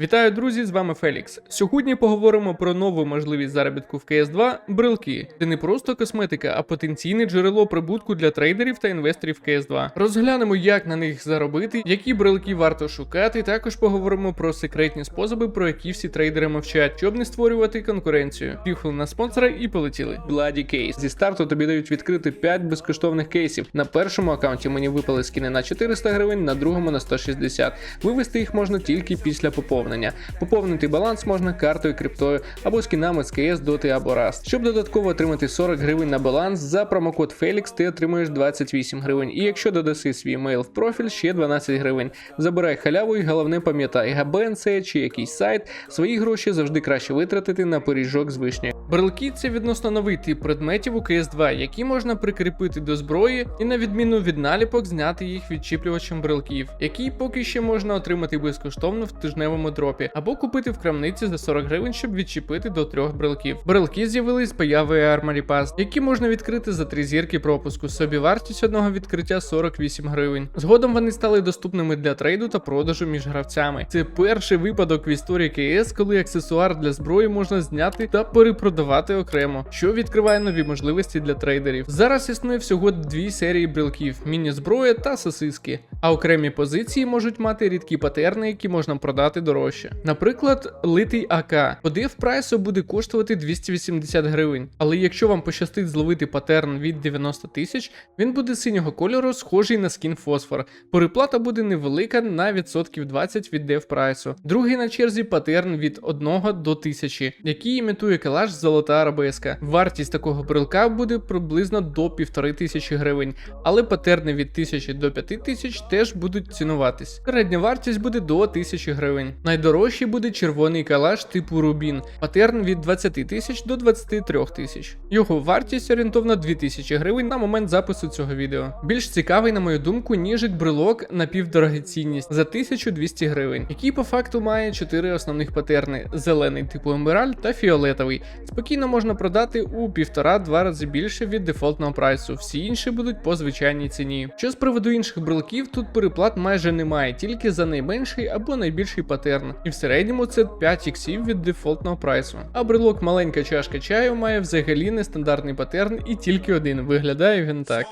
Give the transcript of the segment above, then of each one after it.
Вітаю, друзі! З вами Фелікс. Сьогодні поговоримо про нову можливість заробітку в CS2 брелки. Це не просто косметика, а потенційне джерело прибутку для трейдерів та інвесторів CS2. Розглянемо, як на них заробити, які брелки варто шукати. Також поговоримо про секретні способи, про які всі трейдери мовчать, щоб не створювати конкуренцію. Піхли на спонсора і полетіли. Bloody Case. Зі старту тобі дають відкрити 5 безкоштовних кейсів. На першому аккаунті мені випали скіни на 400 гривень, на другому на 160. Вивести їх можна тільки після поповнення. Поповнити баланс можна картою, криптою або скінами з CS, Dota або Rust. Щоб додатково отримати 40 гривень на баланс, за промокод Felix ти отримуєш 28 гривень. І якщо додаси свій мейл в профіль, ще 12 гривень. Забирай халяву і головне пам'ятай, габен це чи якийсь сайт, свої гроші завжди краще витратити на пиріжок з вишні. Брелки це відносно новий тип предметів у CS2, які можна прикріпити до зброї і на відміну від наліпок зняти їх відчіплювачем брелків, які поки ще можна отримати безкоштовно в тижневому дропі, або купити в крамниці за 40 гривень, щоб відчепити до трьох брелків. Брелки з'явились з появою Armory Pass, які можна відкрити за три зірки пропуску. Собі вартість одного відкриття 48 гривень. Згодом вони стали доступними для трейду та продажу між гравцями. Це перший випадок в історії КС, коли аксесуар для зброї можна зняти та перепродавати окремо, що відкриває нові можливості для трейдерів. Зараз існує всього дві серії брелків: міні-зброя та сосиски. А окремі позиції можуть мати рідкі патерни, які можна продати дорожче. Наприклад, литий АК. По деф прайсу буде коштувати 280 гривень. Але якщо вам пощастить зловити патерн від 90 тисяч, він буде синього кольору, схожий на скін фосфор. Переплата буде невелика на відсотків 20 від деф прайсу. Другий на черзі патерн від 1 до 1000, який імітує калаш золота арабеска. Вартість такого брелка буде приблизно до 1500 гривень, але патерни від 1000 до 5000 теж будуть цінуватись. Середня вартість буде до 1000 гривень. Найдорожчий буде червоний калаш типу Рубін, патерн від 20 тисяч до 23 тисяч. Його вартість орієнтовно 2000 гривень на момент запису цього відео. Більш цікавий, на мою думку, ніжик брелок напівдорогоцінність за 1200 гривень, який по факту має 4 основних патерни: зелений типу емеральд та фіолетовий. Спокійно можна продати у півтора-два рази більше від дефолтного прайсу. Всі інші будуть по звичайній ціні. Що з приводу інших брелків, тут переплат майже немає, тільки за найменший або найбільший патерн. І в середньому це 5 іксів від дефолтного прайсу. А брелок маленька чашка чаю має взагалі нестандартний патерн і тільки один. Виглядає він так.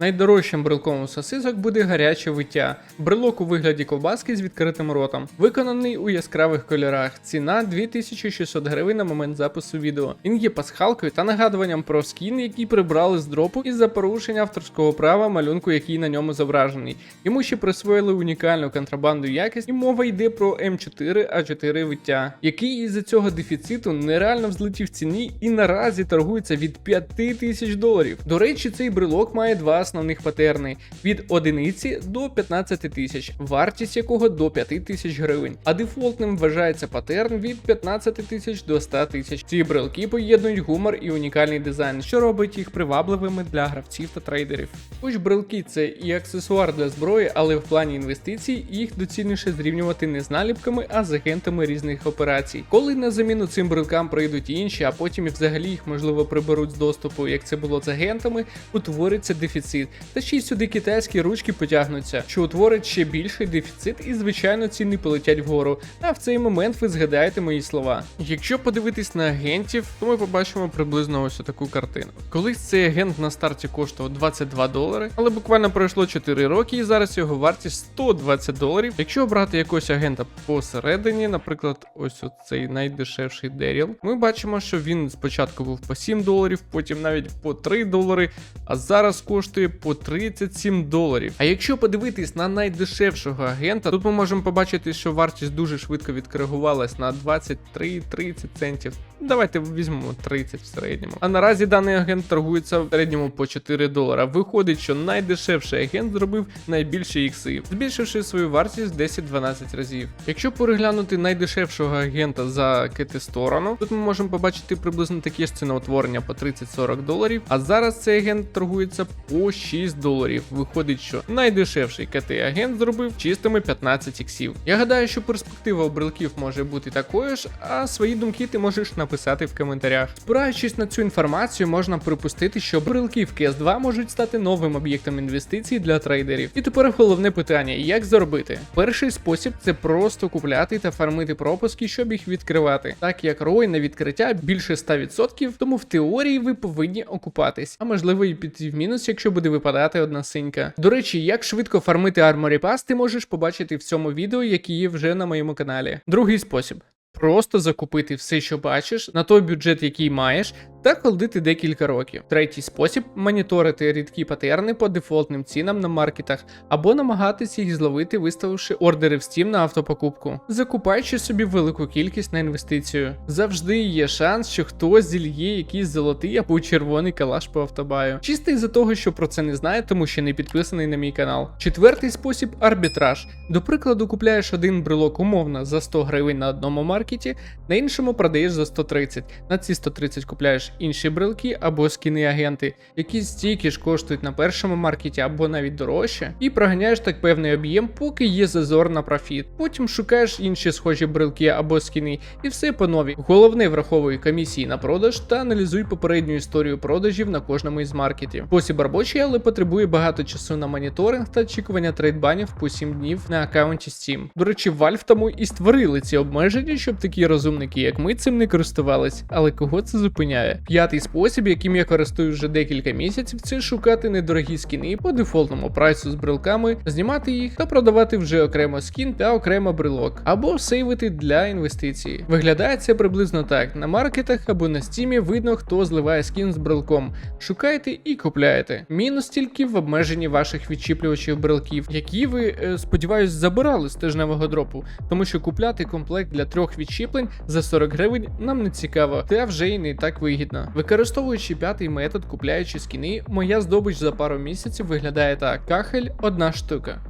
Найдорожчим брелком у сосисок буде гаряче виття. Брелок у вигляді ковбаски з відкритим ротом, виконаний у яскравих кольорах. Ціна 2600 гривень на момент запису відео. Він є пасхалкою та нагадуванням про скін, який прибрали з дропу із-за порушення авторського права малюнку, який на ньому зображений. Йому ще присвоїли унікальну контрабанду якість, і мова йде про М4А4 виття, який із-за цього дефіциту нереально взлетів ціні і наразі торгується від 5000 доларів. До речі, цей брелок має два основних патерни від одиниці до 15 тисяч, вартість якого до 5 тисяч гривень. А дефолтним вважається патерн від 15 тисяч до 100 тисяч. Ці брелки поєднують гумор і унікальний дизайн, що робить їх привабливими для гравців та трейдерів. Хоч брелки це і аксесуар для зброї, але в плані інвестицій їх доцільніше зрівнювати не з наліпками, а з агентами різних операцій. Коли на заміну цим брелкам прийдуть інші, а потім і взагалі їх можливо приберуть з доступу, як це було з агентами, утвориться дефіцит. Та ще й сюди китайські ручки потягнуться, що утворить ще більший дефіцит, і звичайно ціни полетять вгору. А в цей момент ви згадаєте мої слова. Якщо подивитись на агентів, то ми побачимо приблизно ось таку картину. Колись цей агент на старті коштував 22 долари, але буквально пройшло 4 роки, і зараз його вартість 120 доларів. Якщо обрати якогось агента посередині, наприклад, ось цей найдешевший Деріл, ми бачимо, що він спочатку був по 7 доларів, потім навіть по 3 долари, а зараз коштує по 37 доларів. А якщо подивитись на найдешевшого агента, тут ми можемо побачити, що вартість дуже швидко відкоригувалась на 23-30 центів. Давайте візьмемо 30 в середньому. А наразі даний агент торгується в середньому по 4 долара. Виходить, що найдешевший агент зробив найбільші ікси, збільшивши свою вартість 10-12 разів. Якщо переглянути найдешевшого агента за кити сторону, тут ми можемо побачити приблизно таке ж ціноутворення по 30-40 доларів. А зараз цей агент торгується по 6 доларів. Виходить, що найдешевший КТ-агент зробив чистими 15 іксів. Я гадаю, що перспектива у брелків може бути такою ж, а свої думки ти можеш написати в коментарях. Спираючись на цю інформацію, можна припустити, що брелки в CS2 можуть стати новим об'єктом інвестицій для трейдерів. І тепер головне питання: як заробити? Перший спосіб це просто купляти та фармити пропуски, щоб їх відкривати. Так як рой на відкриття більше 100%, тому в теорії ви повинні окупатись, а можливо і піти в мінус, якщо буде випадати одна синька. До речі, як швидко фармити арморі пас, ти можеш побачити в цьому відео, які є вже на моєму каналі. Другий спосіб. Просто закупити все, що бачиш, на той бюджет, який маєш, та холдити декілька років. Третій спосіб моніторити рідкі патерни по дефолтним цінам на маркетах або намагатися їх зловити, виставивши ордери в Steam на автопокупку, закупаючи собі велику кількість на інвестицію. Завжди є шанс, що хтось зільє якийсь золотий або червоний калаш по автобаю. Чисто із-за того, що про це не знає, тому що не підписаний на мій канал. Четвертий спосіб арбітраж. До прикладу, купляєш один брелок умовно за 100 гривень на одному маркеті, на іншому продаєш за 130. На ці 130 купляєш інші брелки або скіни агенти, які стільки ж коштують на першому маркеті або навіть дорожче, і проганяєш так певний об'єм, поки є зазор на профіт. Потім шукаєш інші схожі брелки або скіни, і все по новій. Головне враховуй комісії на продаж та аналізуй попередню історію продажів на кожному із маркетів. Спосіб робочий, але потребує багато часу на моніторинг та очікування трейдбанів по 7 днів на аккаунті Steam. До речі, Valve тому і створили ці обмеження, щоб такі розумники, як ми, цим не користувались. Але кого це зупиняє? П'ятий спосіб, яким я користуюсь вже декілька місяців, це шукати недорогі скіни по дефолтному прайсу з брелками, знімати їх та продавати вже окремо скін та окремо брелок, або сейвити для інвестиції. Виглядає це приблизно так: на маркетах або на стімі видно, хто зливає скін з брелком. Шукайте і купляєте. Мінус тільки в обмеженні ваших відчіплювачів брелків, які ви, е, сподіваюсь, забирали з тижневого дропу, тому що купляти комплект для трьох відчіплень за 40 гривень нам не цікаво, та вже й не так вигідно. Використовуючи п'ятий метод, купляючи скіни, моя здобич за пару місяців виглядає так: кахель одна штука,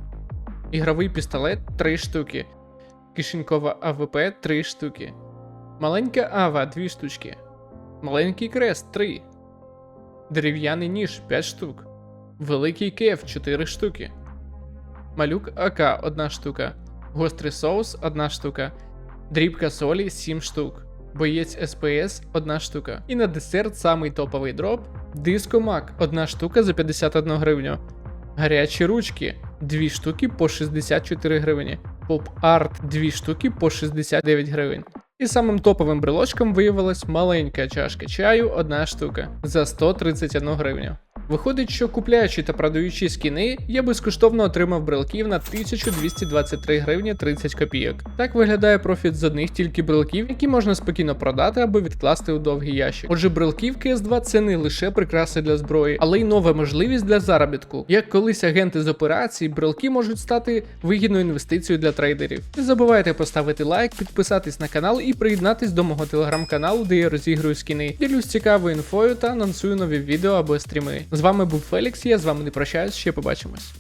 ігровий пістолет 3 штуки, кишенькова АВП 3 штуки, маленька АВА 2 штучки, маленький крест 3, дерев'яний ніж 5 штук, великий кеф 4 штуки, малюк АК 1 штука, гострий соус 1 штука, дрібка солі 7 штук. Боєць СПС одна штука. І на десерт самий топовий дроп Диско Мак одна штука за 51 гривню. Гарячі ручки 2 штуки по 64 гривні. Поп арт 2 штуки по 69 гривень. І самим топовим брелочком виявилась маленька чашка чаю, одна штука за 131 гривню. Виходить, що купляючи та продаючи скіни, я безкоштовно отримав брелків на 1223 гривні 30 копійок. Так виглядає профіт з одних тільки брелків, які можна спокійно продати або відкласти у довгий ящик. Отже, брелки в CS2 це не лише прикраси для зброї, але й нова можливість для заробітку. Як колись агенти з операцій, брелки можуть стати вигідною інвестицією для трейдерів. Не забувайте поставити лайк, підписатись на канал і приєднатись до мого телеграм-каналу, де я розіграю скіни. Ділюсь цікавою інфою та анонсую нові відео або стріми. З вами був Фелікс, я з вами не прощаюсь, ще побачимось.